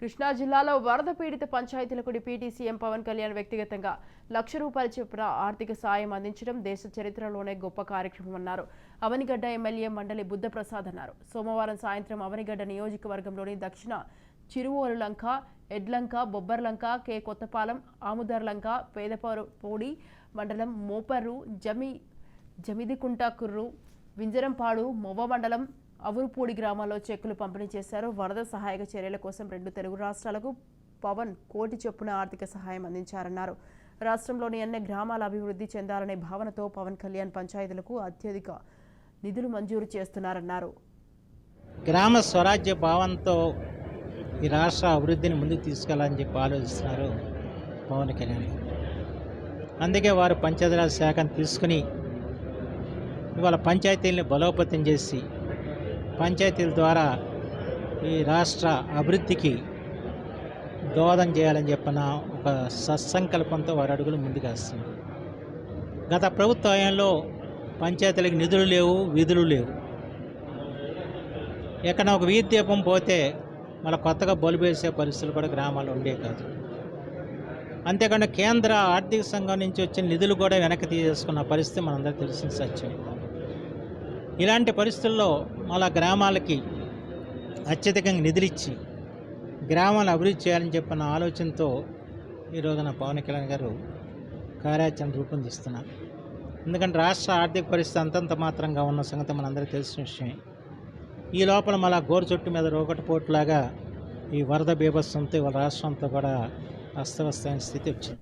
కృష్ణా జిల్లాలో వరద పీడిత పంచాయతీలకు డిప్యూటీ సీఎం పవన్ కళ్యాణ్ వ్యక్తిగతంగా లక్ష రూపాయల చొప్పున ఆర్థిక సాయం అందించడం దేశ చరిత్రలోనే గొప్ప కార్యక్రమం అన్నారు. అవనిగడ్డ ఎమ్మెల్యే మండలి బుద్ధప్రసాద్ అన్నారు. సోమవారం సాయంత్రం అవనిగడ్డ నియోజకవర్గంలోని దక్షిణ చిరువోరులంక ఎడ్లంక బొబ్బర్లంక కె. కొత్తపాలెం ఆముదర్లంక పేదపరు మండలం మోపర్రు జమి జమిదికుంట కుర్రు వింజరంపాడు మొవ్వ మండలం అవురుపూడి గ్రామాల్లో చెక్కులు పంపిణీ చేశారు. వరద సహాయక చర్యల కోసం రెండు తెలుగు రాష్ట్రాలకు పవన్ కోటి చొప్పున ఆర్థిక సహాయం అందించారన్నారు. రాష్ట్రంలోని అన్ని గ్రామాల అభివృద్ధి చెందాలనే భావనతో పవన్ కళ్యాణ్ పంచాయతీలకు అత్యధిక నిధులు మంజూరు చేస్తున్నారన్నారు. గ్రామ స్వరాజ్య భావంతో ఈ రాష్ట్ర అభివృద్ధిని ముందుకు తీసుకెళ్ళాలని చెప్పి ఆలోచిస్తున్నారు పవన్ కళ్యాణ్ అందుకే వారు పంచాయతీరాజ్ శాఖను తీసుకుని ఇవాళ పంచాయతీల్ని బలోపేతం చేసి పంచాయతీల ద్వారా ఈ రాష్ట్ర అభివృద్ధికి దోహదం చేయాలని చెప్పిన ఒక సత్సంకల్పంతో వారు అడుగులు ముందుకేస్తున్నారు గత ప్రభుత్వ హయాంలో పంచాయతీలకు నిధులు లేవు విధులు లేవు. ఎక్కడ ఒక వీధి దీపం పోతే మళ్ళీ కొత్తగా బల్బు వేసే పరిస్థితులు కూడా గ్రామాల్లో ఉండే కాదు. అంతేకాకుండా కేంద్ర ఆర్థిక సంఘం నుంచి వచ్చిన నిధులు కూడా వెనక్కి తీసేసుకున్న పరిస్థితి మనందరూ తెలిసిన సత్యం. ఇలాంటి పరిస్థితుల్లో మళ్ళా గ్రామాలకి అత్యధికంగా నిధులిచ్చి గ్రామాలను అభివృద్ధి చేయాలని చెప్పిన ఆలోచనతో ఈ రోజున పవన్ కళ్యాణ్ గారు కార్యాచరణ రూపొందిస్తున్నారు. ఎందుకంటే రాష్ట్ర ఆర్థిక పరిస్థితి అంతంత మాత్రంగా ఉన్న సంగతి మనందరికీ తెలిసిన విషయమే. ఈ లోపల మళ్ళా గోరు చుట్టు మీద రోకటి ఈ వరద బీభత్సంతో ఇవాళ రాష్ట్రంతో కూడా అస్తవ్యస్తమైన స్థితి వచ్చింది.